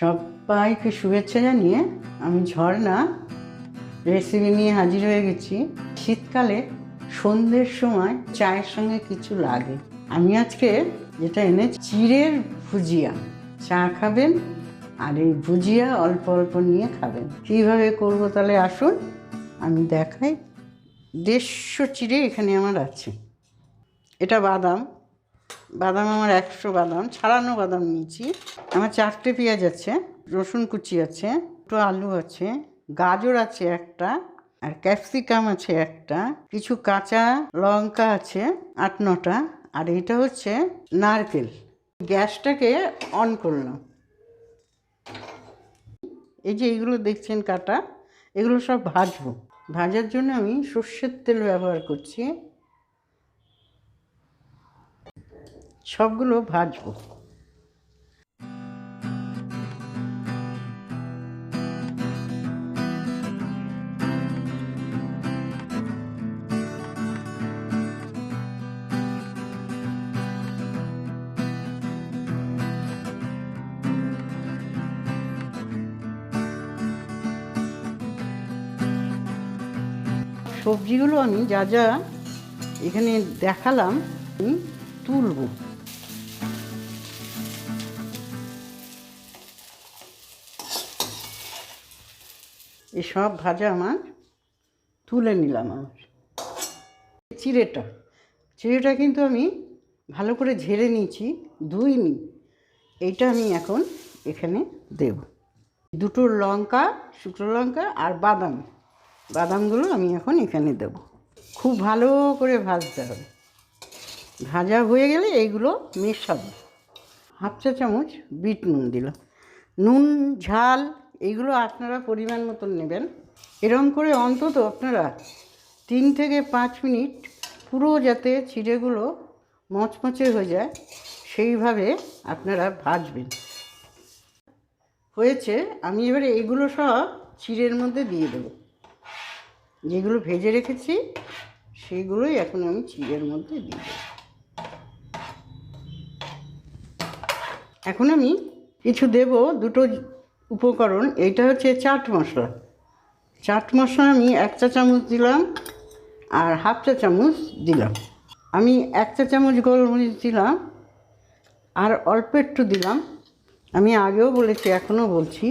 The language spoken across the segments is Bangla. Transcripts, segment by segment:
সবাইকে শুভেচ্ছা জানিয়ে আমি ঝর্ণা রেসিপি নিয়ে হাজির হয়ে গেছি। শীতকালে সন্ধ্যের সময় চায়ের সঙ্গে কিছু লাগে। আমি আজকে যেটা এনে চিড়ের ভুজিয়া। চা খাবেন আর এই ভুজিয়া অল্প অল্প নিয়ে খাবেন। কীভাবে করব তাহলে আসুন, আমি দেখাই। দেড়শো চিড়ে এখানে আমার আছে। এটা বাদাম। বাদাম আমার একশো বাদাম, ছাড়ানো বাদাম নিয়েছি। আমার চারটে পেঁয়াজ আছে, রসুন কুচি আছে, দুটো আলু আছে, গাজর আছে একটা, আর ক্যাপসিকাম আছে একটা, কিছু কাঁচা লঙ্কা আছে আট নটা, আর এটা হচ্ছে নারকেল। গ্যাসটাকে অন করলাম। এই যে এইগুলো দেখছেন কাটা, এগুলো সব ভাজবো। ভাজার জন্য আমি সর্ষের তেল ব্যবহার করছি। সবগুলো ভাজবো সবজিগুলো আমি যা যা এখানে দেখালাম তুলবো এই সব ভাজা আমার তুলে নিলাম আমার। চিড়েটা। চিড়েটা কিন্তু আমি ভালো করে ঝেড়ে নিয়েছি, ধুইনি। এইটা আমি এখন এখানে দেব। দুটো লঙ্কা, শুকনো লঙ্কা আর বাদাম। বাদামগুলো আমি এখন এখানে দেব। খুব ভালো করে ভাজতে হবে। ভাজা হয়ে গেলে এইগুলো মেশাবো। হাফ চা চামচ বিট নুন দিলাম। নুন, ঝাল, এইগুলো আপনারা পরিমাণ মতন নেবেন। এরম করে অন্তত আপনারা তিন থেকে পাঁচ মিনিট পুরো যাতে চিড়েগুলো মচমচে হয়ে যায়, সেইভাবে আপনারা ভাজবেন। হয়েছে, আমি এবারে এগুলো সব চিড়ের মধ্যে দিয়ে দেবো। যেগুলো ভেজে রেখেছি, সেইগুলোই এখন আমি চিড়ের মধ্যে দিয়ে দেবো। এখন আমি কিছু দেব, দুটো উপকরণ, এইটা হচ্ছে চাট মশলা। চাট মশলা আমি এক চা চামচ দিলাম আর হাফ চা চামচ দিলাম। আমি এক চা চামচ গোলমরিচ দিলাম আর অল্প একটু দিলাম। আমি আগেও বলেছি, এখনও বলছি,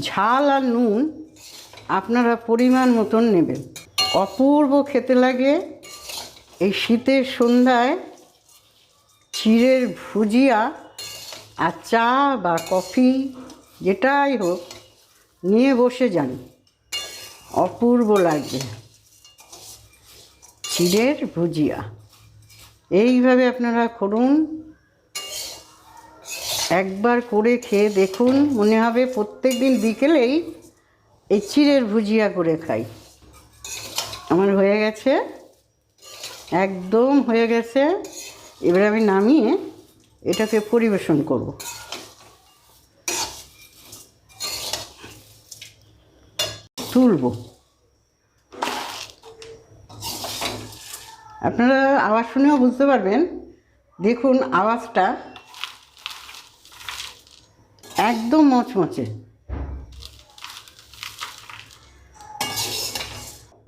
ঝাল আর নুন আপনারা পরিমাণ মতন নেবেন। অপূর্ব খেতে লাগে এই শীতের সন্ধ্যায়। চিড়ের ভুজিয়া আর চা বা কফি যেটাই হোক, নিয়ে বসে যান। অপূর্ব লাগবে। চিড়ের ভুজিয়া। এইভাবে আপনারা করুন। একবার করে খেয়ে দেখুন, মনে হবে প্রত্যেক দিন বিকেলেই এই চিড়ের ভুজিয়া করে খাই। আমার হয়ে গেছে। একদম হয়ে গেছে। এবার আমি নামিয়ে এটাকে পরিবেশন করব। তুলব। আপনারা আওয়াজ শুনেও বুঝতে পারবেন। দেখুন, আওয়াজটা একদম মচমচে।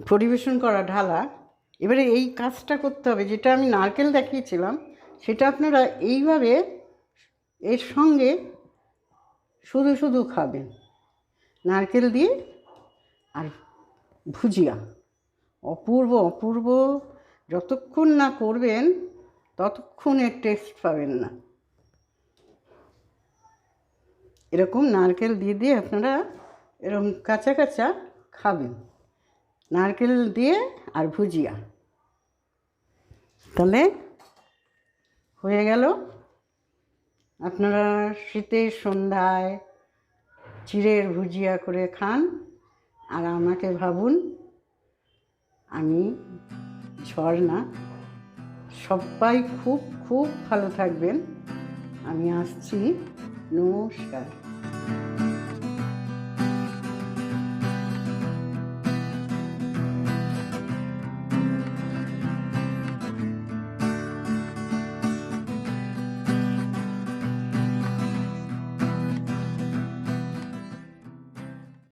পরিবেশন করা ঢালা। এবারে এই কাজটা করতে হবে, যেটা আমি নারকেল দেখিয়েছিলাম সেটা আপনারা এইভাবে এর সঙ্গে শুধু শুধু খাবেন। নারকেল দিয়ে আর ভুজিয়া। অপূর্ব অপূর্ব। যতক্ষণ না করবেন, ততক্ষণ এর টেস্ট পাবেন না। এরকম নারকেল দিয়ে দিয়ে আপনারা এরকম কাঁচা কাঁচা খাবেন। নারকেল দিয়ে আর ভুজিয়া। তাহলে হয়ে গেল। আপনারা শীতের সন্ধ্যায় চিড়ের ভুজিয়া করে খান আর আমাকে ভাবুন, আমি ঝর্ণা। সবাই খুব খুব ভালো থাকবেন। আমি আসছি। নমস্কার।